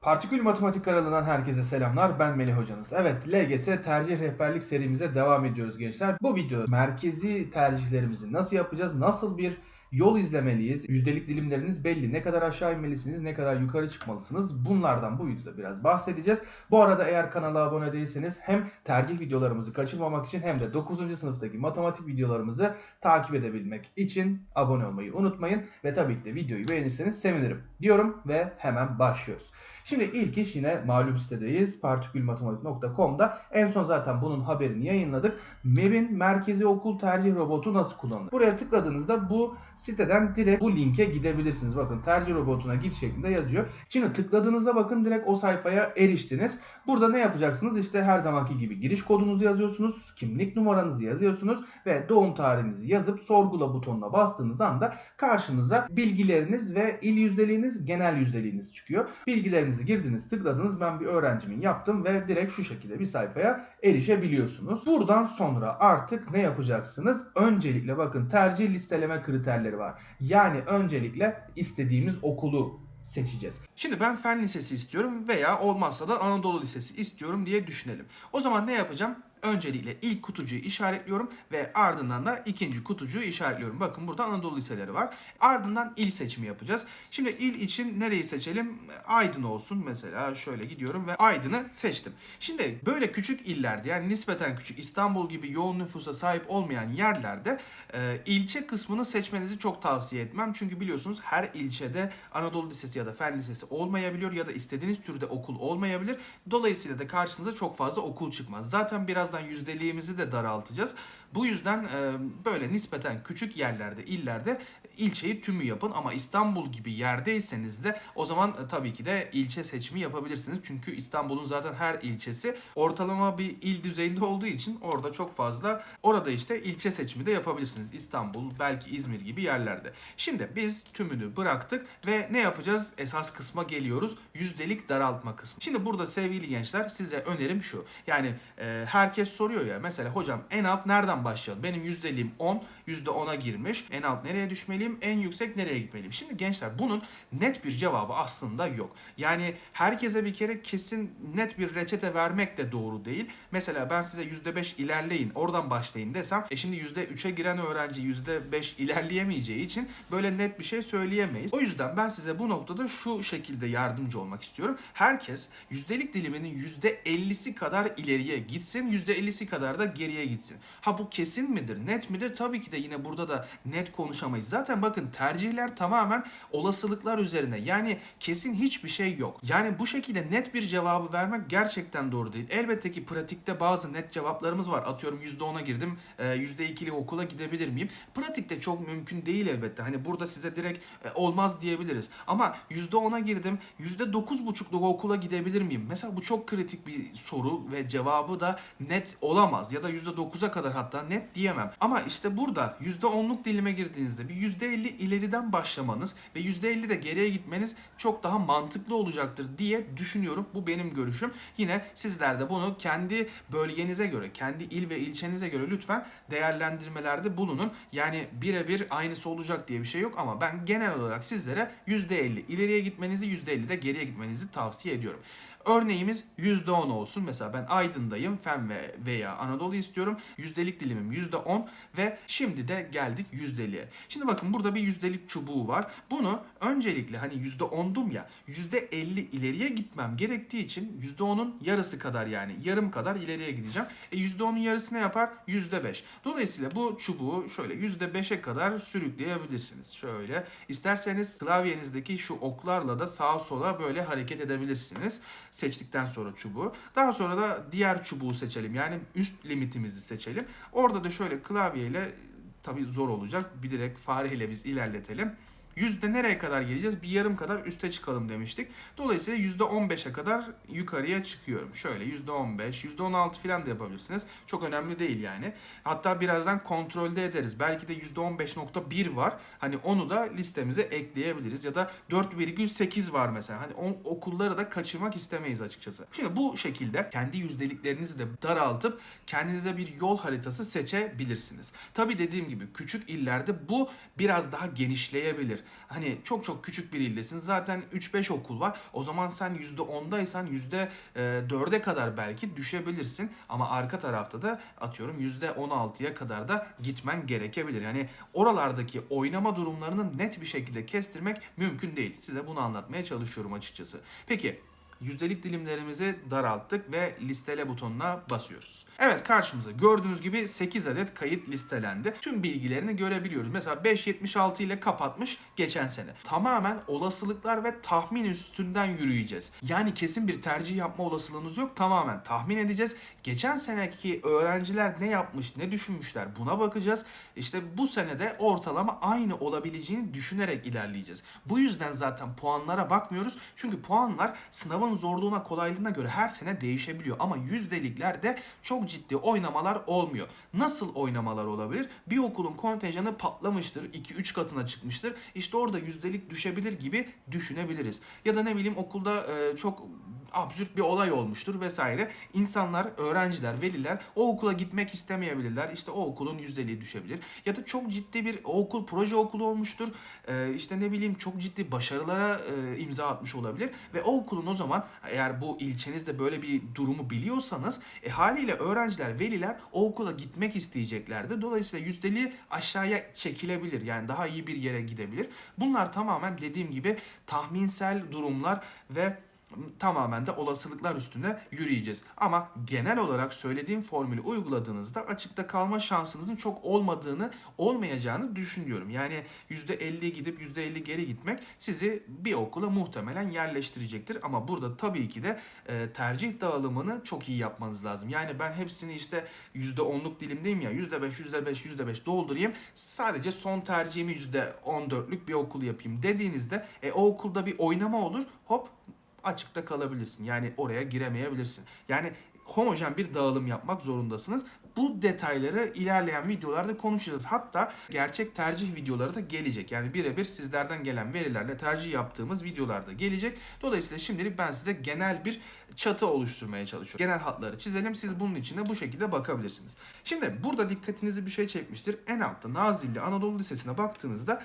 Partikül Matematik kanalından herkese selamlar. Ben Melih hocanız. Evet, LGS tercih rehberlik serimize devam ediyoruz gençler. Bu video merkezi tercihlerimizi nasıl yapacağız? Nasıl bir yol izlemeliyiz? Yüzdelik dilimleriniz belli. Ne kadar aşağı inmelisiniz, ne kadar yukarı çıkmalısınız? Bunlardan bu videoda biraz bahsedeceğiz. Bu arada eğer kanala abone değilseniz hem tercih videolarımızı kaçırmamak için hem de 9. sınıftaki matematik videolarımızı takip edebilmek için abone olmayı unutmayın. Ve tabii ki de videoyu beğenirseniz sevinirim diyorum ve hemen başlıyoruz. Şimdi ilk iş yine malum sitedeyiz. Partikülmatematik.com'da. En son zaten bunun haberini yayınladık. MEB'in merkezi okul tercih robotu nasıl kullanılır? Buraya tıkladığınızda bu siteden direkt bu linke gidebilirsiniz. Bakın tercih robotuna git şeklinde yazıyor. Şimdi tıkladığınızda bakın direkt o sayfaya eriştiniz. Burada ne yapacaksınız? İşte her zamanki gibi giriş kodunuzu yazıyorsunuz. Kimlik numaranızı yazıyorsunuz ve doğum tarihinizi yazıp sorgula butonuna bastığınız anda karşınıza bilgileriniz ve il yüzdeliğiniz, genel yüzdeliğiniz çıkıyor. Bilgilerinizi girdiniz, tıkladınız. Ben bir öğrencimin yaptım ve direkt şu şekilde bir sayfaya erişebiliyorsunuz. Buradan sonra artık ne yapacaksınız? Öncelikle bakın tercih listeleme kriterleri var. Yani öncelikle istediğimiz okulu seçeceğiz. Şimdi ben fen lisesi istiyorum veya olmazsa da Anadolu Lisesi istiyorum diye düşünelim. O zaman ne yapacağım? Öncelikle ilk kutucuğu işaretliyorum ve ardından da ikinci kutucuğu işaretliyorum. Bakın burada Anadolu liseleri var. Ardından il seçimi yapacağız. Şimdi il için nereyi seçelim? Aydın olsun mesela. Şöyle gidiyorum ve Aydın'ı seçtim. Şimdi böyle küçük illerde yani nispeten küçük İstanbul gibi yoğun nüfusa sahip olmayan yerlerde e, ilçe kısmını seçmenizi çok tavsiye etmem. Çünkü biliyorsunuz her ilçede Anadolu Lisesi ya da Fen Lisesi olmayabiliyor ya da istediğiniz türde okul olmayabilir. Dolayısıyla da karşınıza çok fazla okul çıkmaz. Zaten birazdan yüzdeliğimizi de daraltacağız. Bu yüzden e, böyle nispeten küçük yerlerde, illerde ilçeyi tümü yapın ama İstanbul gibi yerdeyseniz de o zaman e, tabii ki de ilçe seçimi yapabilirsiniz. Çünkü İstanbul'un zaten her ilçesi ortalama bir il düzeyinde olduğu için orada çok fazla orada işte ilçe seçimi de yapabilirsiniz. İstanbul, belki İzmir gibi yerlerde. Şimdi biz tümünü bıraktık ve ne yapacağız? Esas kısma geliyoruz. Yüzdelik daraltma kısmı. Şimdi burada sevgili gençler size önerim şu. Yani e, herkes soruyor ya mesela hocam en alt nereden başlayalım? Benim yüzdeliğim 10, %10'a girmiş. En alt nereye düşmeliyim? En yüksek nereye gitmeliyim? Şimdi gençler bunun net bir cevabı aslında yok. Yani herkese bir kere kesin net bir reçete vermek de doğru değil. Mesela ben size %5 ilerleyin, oradan başlayın desem e şimdi %3'e giren öğrenci %5 ilerleyemeyeceği için böyle net bir şey söyleyemeyiz. O yüzden ben size bu noktada şu şekilde yardımcı olmak istiyorum. Herkes yüzdelik diliminin %50'si kadar ileriye gitsin, %50'si kadar da geriye gitsin. Ha bu kesin midir, net midir? Tabii ki de yine burada da net konuşamayız. Zaten bakın tercihler tamamen olasılıklar üzerine. Yani kesin hiçbir şey yok. Yani bu şekilde net bir cevabı vermek gerçekten doğru değil. Elbette ki pratikte bazı net cevaplarımız var. Atıyorum %10'a girdim, e, %2'lik okula gidebilir miyim? Pratikte çok mümkün değil elbette. Hani burada size direkt e, olmaz diyebiliriz. Ama %10'a girdim, %9,5'luk okula gidebilir miyim? Mesela bu çok kritik bir soru ve cevabı da net olamaz. Ya da %9'a kadar hatta net diyemem. Ama işte burada %10'luk dilime girdiğinizde bir %50 ileriden başlamanız ve %50 de geriye gitmeniz çok daha mantıklı olacaktır diye düşünüyorum. Bu benim görüşüm. Yine sizler de bunu kendi bölgenize göre, kendi il ve ilçenize göre lütfen değerlendirmelerde bulunun. Yani birebir aynısı olacak diye bir şey yok ama ben genel olarak sizlere %50 ileriye gitmenizi, %50 de geriye gitmenizi tavsiye ediyorum. Örneğimiz %10 olsun. Mesela ben Aydın'dayım. Fen ve veya Anadolu istiyorum. Yüzdelik dilimim %10 ve şimdi de geldik yüzdeliğe. Şimdi bakın burada bir yüzdelik çubuğu var. Bunu öncelikle hani %10'dum ya %50 ileriye gitmem gerektiği için %10'un yarısı kadar yani yarım kadar ileriye gideceğim. E %10'un yarısı ne yapar? %5. Dolayısıyla bu çubuğu şöyle %5'e kadar sürükleyebilirsiniz. Şöyle isterseniz klavyenizdeki şu oklarla da sağa sola böyle hareket edebilirsiniz seçtikten sonra çubuğu. Daha sonra da diğer çubuğu seçelim. Yani üst limitimizi seçelim. Orada da şöyle klavyeyle tabii zor olacak. Bir direkt fareyle biz ilerletelim. Yüzde nereye kadar geleceğiz? Bir yarım kadar üste çıkalım demiştik. Dolayısıyla yüzde 15'e kadar yukarıya çıkıyorum. Şöyle yüzde 15, yüzde 16 falan da yapabilirsiniz. Çok önemli değil yani. Hatta birazdan kontrolde ederiz. Belki de yüzde 15.1 var. Hani onu da listemize ekleyebiliriz. Ya da 4,8 var mesela. Hani o okulları da kaçırmak istemeyiz açıkçası. Şimdi bu şekilde kendi yüzdeliklerinizi de daraltıp kendinize bir yol haritası seçebilirsiniz. Tabi dediğim gibi küçük illerde bu biraz daha genişleyebilir. Hani çok çok küçük bir ildesin. Zaten 3-5 okul var. O zaman sen %10'daysan %4'e kadar belki düşebilirsin. Ama arka tarafta da atıyorum %16'ya kadar da gitmen gerekebilir. Yani oralardaki oynama durumlarını net bir şekilde kestirmek mümkün değil. Size bunu anlatmaya çalışıyorum açıkçası. Peki yüzdelik dilimlerimizi daralttık ve listele butonuna basıyoruz. Evet karşımıza gördüğünüz gibi 8 adet kayıt listelendi. Tüm bilgilerini görebiliyoruz. Mesela 5.76 ile kapatmış geçen sene. Tamamen olasılıklar ve tahmin üstünden yürüyeceğiz. Yani kesin bir tercih yapma olasılığınız yok. Tamamen tahmin edeceğiz. Geçen seneki öğrenciler ne yapmış, ne düşünmüşler buna bakacağız. İşte bu senede ortalama aynı olabileceğini düşünerek ilerleyeceğiz. Bu yüzden zaten puanlara bakmıyoruz. Çünkü puanlar sınavın zorluğuna, kolaylığına göre her sene değişebiliyor. Ama yüzdeliklerde çok ciddi oynamalar olmuyor. Nasıl oynamalar olabilir? Bir okulun kontenjanı patlamıştır, 2-3 katına çıkmıştır. İşte orada yüzdelik düşebilir gibi düşünebiliriz. Ya da ne bileyim okulda e, çok absürt bir olay olmuştur vesaire. İnsanlar, öğrenciler, veliler o okula gitmek istemeyebilirler. İşte o okulun yüzdeliği düşebilir. Ya da çok ciddi bir okul proje okulu olmuştur. Ee, işte ne bileyim çok ciddi başarılara e, imza atmış olabilir. Ve o okulun o zaman eğer bu ilçenizde böyle bir durumu biliyorsanız e, haliyle öğrenciler, veliler o okula gitmek isteyeceklerdir. Dolayısıyla yüzdeliği aşağıya çekilebilir. Yani daha iyi bir yere gidebilir. Bunlar tamamen dediğim gibi tahminsel durumlar ve tamamen de olasılıklar üstünde yürüyeceğiz. Ama genel olarak söylediğim formülü uyguladığınızda açıkta kalma şansınızın çok olmadığını, olmayacağını düşünüyorum. Yani %50 gidip %50 geri gitmek sizi bir okula muhtemelen yerleştirecektir. Ama burada tabii ki de e, tercih dağılımını çok iyi yapmanız lazım. Yani ben hepsini işte %10'luk dilimdeyim ya %5, %5, %5 doldurayım. Sadece son tercihimi %14'lük bir okul yapayım dediğinizde e, o okulda bir oynama olur. Hop açıkta kalabilirsin. Yani oraya giremeyebilirsin. Yani homojen bir dağılım yapmak zorundasınız. Bu detayları ilerleyen videolarda konuşacağız. Hatta gerçek tercih videoları da gelecek. Yani birebir sizlerden gelen verilerle tercih yaptığımız videolarda gelecek. Dolayısıyla şimdilik ben size genel bir çatı oluşturmaya çalışıyorum. Genel hatları çizelim. Siz bunun içine bu şekilde bakabilirsiniz. Şimdi burada dikkatinizi bir şey çekmiştir. En altta Nazilli Anadolu Lisesi'ne baktığınızda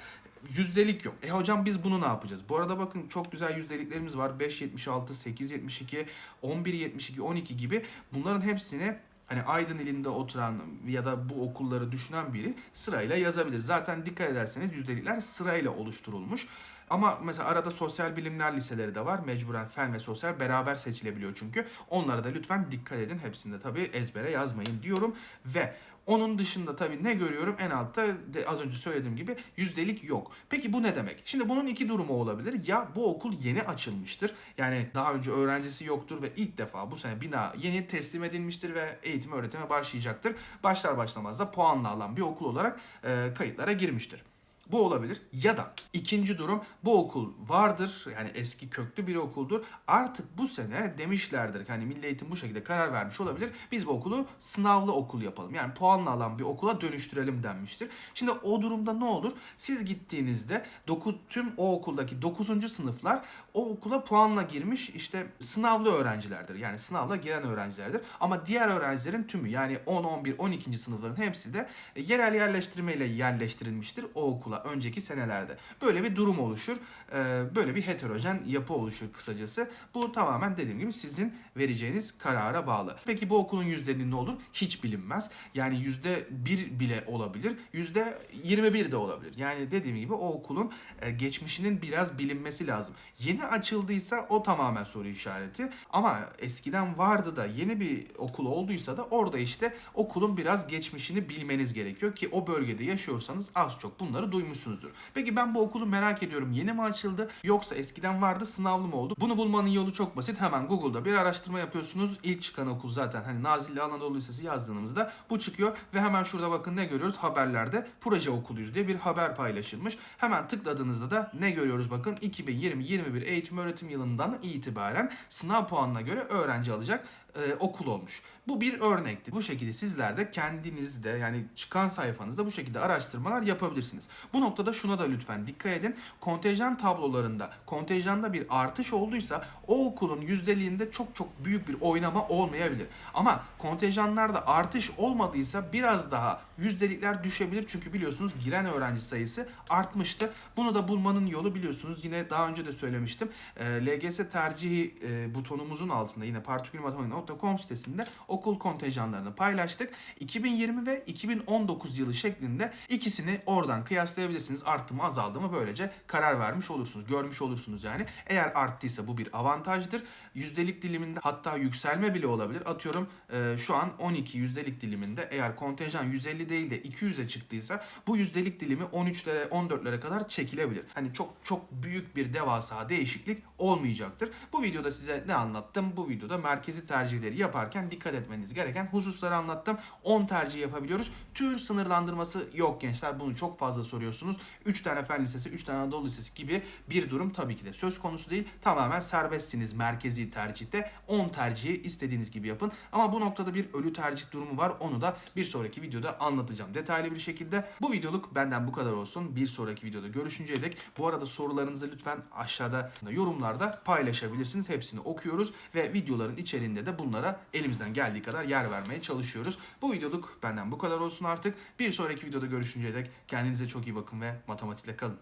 yüzdelik yok. E hocam biz bunu ne yapacağız? Bu arada bakın çok güzel yüzdeliklerimiz var. 5.76, 8.72, 11.72, 12 gibi. Bunların hepsini hani Aydın ilinde oturan ya da bu okulları düşünen biri sırayla yazabilir. Zaten dikkat ederseniz yüzdelikler sırayla oluşturulmuş. Ama mesela arada sosyal bilimler liseleri de var. Mecburen fen ve sosyal beraber seçilebiliyor çünkü. Onlara da lütfen dikkat edin. Hepsinde tabii ezbere yazmayın diyorum. Ve onun dışında tabii ne görüyorum? En altta de az önce söylediğim gibi yüzdelik yok. Peki bu ne demek? Şimdi bunun iki durumu olabilir. Ya bu okul yeni açılmıştır. Yani daha önce öğrencisi yoktur ve ilk defa bu sene bina yeni teslim edilmiştir ve eğitim öğretime başlayacaktır. Başlar başlamaz da puanla alan bir okul olarak e, kayıtlara girmiştir. Bu olabilir. Ya da ikinci durum bu okul vardır. Yani eski köklü bir okuldur. Artık bu sene demişlerdir ki hani Milli Eğitim bu şekilde karar vermiş olabilir. Biz bu okulu sınavlı okul yapalım. Yani puanla alan bir okula dönüştürelim denmiştir. Şimdi o durumda ne olur? Siz gittiğinizde 9 tüm o okuldaki 9. sınıflar o okula puanla girmiş işte sınavlı öğrencilerdir. Yani sınavla giren öğrencilerdir. Ama diğer öğrencilerin tümü yani 10, 11, 12. sınıfların hepsi de e, yerel yerleştirmeyle yerleştirilmiştir o okula önceki senelerde. Böyle bir durum oluşur. Ee, Böyle bir heterojen yapı oluşur kısacası. Bu tamamen dediğim gibi sizin vereceğiniz karara bağlı. Peki bu okulun yüzdeliği ne olur? Hiç bilinmez. Yani yüzde bir bile olabilir. Yüzde 21 de olabilir. Yani dediğim gibi o okulun e, geçmişinin biraz bilinmesi lazım. Yeni açıldıysa o tamamen soru işareti. Ama eskiden vardı da yeni bir okul olduysa da orada işte okulun biraz geçmişini bilmeniz gerekiyor ki o bölgede yaşıyorsanız az çok bunları duymuşsunuzdur. Peki ben bu okulu merak ediyorum. Yeni mi açıldı yoksa eskiden vardı sınavlı mı oldu? Bunu bulmanın yolu çok basit. Hemen Google'da bir araştırma yapıyorsunuz. İlk çıkan okul zaten hani Nazilli Anadolu Lisesi yazdığımızda bu çıkıyor ve hemen şurada bakın ne görüyoruz haberlerde proje okuluyuz diye bir haber paylaşılmış. Hemen tıkladığınızda da ne görüyoruz bakın 2020-21 eğitim öğretim yılından itibaren sınav puanına göre öğrenci alacak e, okul olmuş. Bu bir örnekti. Bu şekilde sizler de kendinizde yani çıkan sayfanızda bu şekilde araştırmalar yapabilirsiniz. Bu noktada şuna da lütfen dikkat edin. Kontenjan tablolarında kontenjanda bir artış olduysa o okulun yüzdeliğinde çok çok büyük bir oynama olmayabilir. Ama kontenjanlarda artış olmadıysa biraz daha yüzdelikler düşebilir. Çünkü biliyorsunuz giren öğrenci sayısı artmıştı. Bunu da bulmanın yolu biliyorsunuz. Yine daha önce de söylemiştim. E, LGS tercihi e, butonumuzun altında yine partikülmatematik.com sitesinde okul kontenjanlarını paylaştık. 2020 ve 2019 yılı şeklinde ikisini oradan kıyaslayabilirsiniz. Arttı mı azaldı mı böylece karar vermiş olursunuz. Görmüş olursunuz yani. Eğer arttıysa bu bir avantajdır. Yüzdelik diliminde hatta yükselme bile olabilir. Atıyorum e, şu an 12 yüzdelik diliminde eğer kontenjan 150 değil de 200'e çıktıysa bu yüzdelik dilimi 13'lere 14'lere kadar çekilebilir. Hani çok çok büyük bir devasa değişiklik olmayacaktır. Bu videoda size ne anlattım? Bu videoda merkezi tercihleri yaparken dikkat etmeniz gereken hususları anlattım. 10 tercih yapabiliyoruz. Tür sınırlandırması yok gençler. Bunu çok fazla soruyorsunuz. 3 tane fen lisesi, 3 tane Anadolu Lisesi gibi bir durum tabii ki de söz konusu değil. Tamamen serbestsiniz merkezi tercihte. 10 tercihi istediğiniz gibi yapın. Ama bu noktada bir ölü tercih durumu var. Onu da bir sonraki videoda anlatacağım detaylı bir şekilde. Bu videoluk benden bu kadar olsun. Bir sonraki videoda görüşünceye dek bu arada sorularınızı lütfen aşağıda yorumlarda paylaşabilirsiniz. Hepsini okuyoruz ve videoların içeriğinde de bunlara elimizden geldiği kadar yer vermeye çalışıyoruz. Bu videoluk benden bu kadar olsun artık. Bir sonraki videoda görüşünceye dek kendinize çok iyi bakın ve matematikle kalın.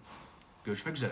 Görüşmek üzere.